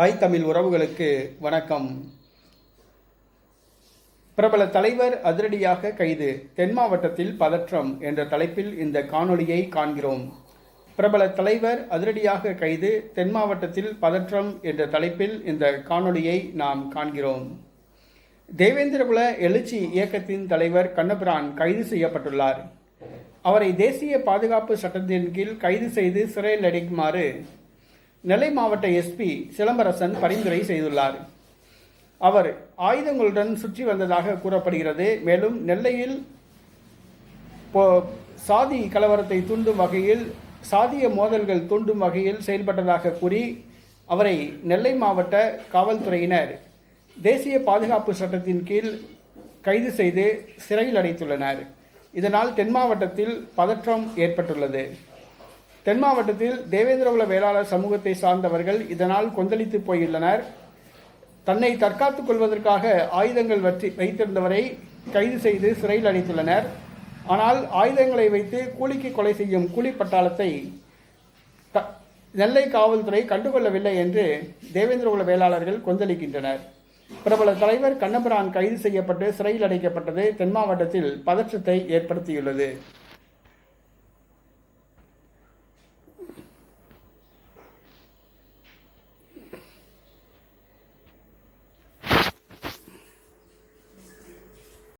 தாய் தமிழ் உறவுகளுக்கு வணக்கம். பிரபல தலைவர் அதிரடியாக கைது. தென் மாவட்டத்தில் பதற்றம் என்ற தலைப்பில் இந்த காணொளியை காண்கிறோம். பிரபல தலைவர் அதிரடியாக கைது தென் மாவட்டத்தில் பதற்றம் என்ற தலைப்பில் இந்த காணொளியை நாம் காண்கிறோம். தேவேந்திரகுல எழுச்சி இயக்கத்தின் தலைவர் கண்ணபிரான் கைது செய்யப்பட்டுள்ளார். அவரை தேசிய பாதுகாப்பு சட்டத்தின் கீழ் கைது செய்து சிறையில் அடைக்குமாறு நெல்லை மாவட்ட எஸ்பி சிலம்பரசன் பரிந்துரை செய்துள்ளார். அவர் ஆயுதங்களுடன் சுற்றி வந்ததாக கூறப்படுகிறது. மேலும் நெல்லையில் போ- சாதி கலவரத்தை தூண்டும் வகையில் சாதிய மோதல்கள் தூண்டும் வகையில் செயல்பட்டதாக கூறி அவரை நெல்லை மாவட்ட காவல்துறையினர் தேசிய பாதுகாப்பு சட்டத்தின் கீழ் கைது செய்து சிறையில் அடைத்துள்ளனர். இதனால் தென் மாவட்டத்தில் பதற்றம் ஏற்பட்டுள்ளது. தென் மாவட்டத்தில் தேவேந்திரகுல வேளாளர் சமூகத்தை சார்ந்தவர்கள் இதனால் கொந்தளித்து போயுள்ளனர். தன்னை தற்காத்துக் கொள்வதற்காக ஆயுதங்கள் வற்றி வைத்திருந்தவரை கைது செய்து சிறையில் அடைத்துள்ளனர். ஆனால் ஆயுதங்களை வைத்து கூலிக்கு கொலை செய்யும் கூலி பட்டாளத்தை த- நெல்லை காவல்துறை கண்டுகொள்ளவில்லை என்று தேவேந்திரகுல வேளாளர்கள் கொந்தளிக்கின்றனர். பிரபல தலைவர் கண்ணபிரான் கைது செய்யப்பட்டு சிறையில் அடைக்கப்பட்டது தென் மாவட்டத்தில் பதற்றத்தை ஏற்படுத்தியுள்ளது.